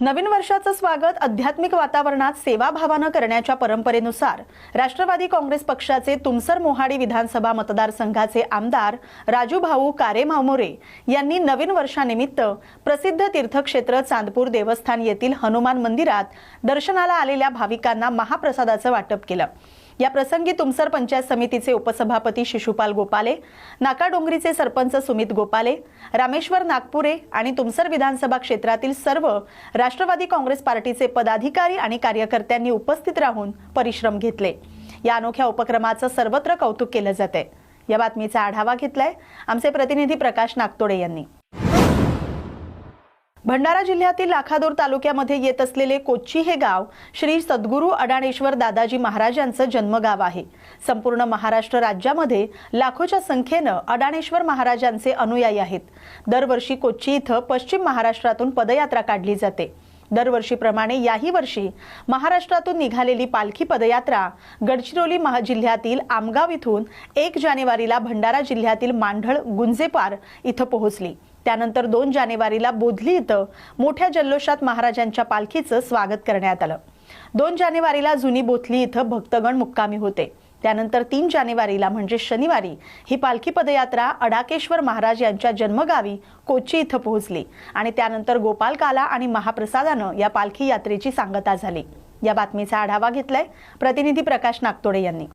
नवीन वर्षाचं स्वागत आध्यात्मिक वातावरणात सेवाभावानं करण्याच्या परंपरेनुसार राष्ट्रवादी काँग्रेस पक्षाचे तुमसर मोहाडी विधानसभा मतदारसंघाचे आमदार राजू भाऊ कारे मामोरे यांनी नवीन वर्षानिमित्त प्रसिद्ध तीर्थक्षेत्र चांदपूर देवस्थान येथील हनुमान मंदिरात दर्शनाला आलेल्या भाविकांना महाप्रसादाचं वाटप केलं. या प्रसंगी तुमसर पंचायत समितीचे उपसभापती शिशुपाल गोपाले नाकाडोंगरीचे सरपंच सुमित गोपाले रामेश्वर नागपुरे आणि तुमसर विधानसभा क्षेत्रातील सर्व राष्ट्रवादी काँग्रेस पार्टीचे पदाधिकारी आणि कार्यकर्त्यांनी उपस्थित राहून परिश्रम घेतले. या अनोख्या उपक्रमाचं सर्वत्र कौतुक केलं जाते या बातमीचा आढावा घेतलाय आमचे प्रतिनिधी प्रकाश नागतोडे यांनी. भंडारा जिल्ह्यातील लाखादूर तालुक्यामध्ये येत असलेले कोच्ची हे गाव श्री सद्गुरू अडाणेश्वर दादाजी महाराजांचं जन्मगाव आहे. संपूर्ण महाराष्ट्र राज्यामध्ये लाखोच्या संख्येनं अडाणेश्वर महाराजांचे अनुयायी आहेत. दरवर्षी कोच्ची इथं पश्चिम महाराष्ट्रातून पदयात्रा काढली जाते. दरवर्षीप्रमाणे याही वर्षी महाराष्ट्रातून निघालेली पालखी पदयात्रा गडचिरोली जिल्ह्यातील आमगाव इथून एक जानेवारीला भंडारा जिल्ह्यातील मांढळ गुंजेपार इथं पोहोचली. त्यानंतर दोन जानेवारीला बोधली इथं मोठ्या जल्लोषात महाराजांच्या पालखीचं स्वागत करण्यात आलं. दोन जानेवारीला जुनी बोथली इथं भक्तगण मुक्कामी होते. त्यानंतर तीन जानेवारीला म्हणजे शनिवारी ही पालखी पदयात्रा अडाकेश्वर महाराज यांच्या जन्मगावी कोची इथं पोहोचली. आणि त्यानंतर गोपालकाला आणि महाप्रसादानं या पालखी यात्रेची सांगता झाली. या बातमीचा आढावा घेतलाय प्रतिनिधी प्रकाश नागतोडे यांनी.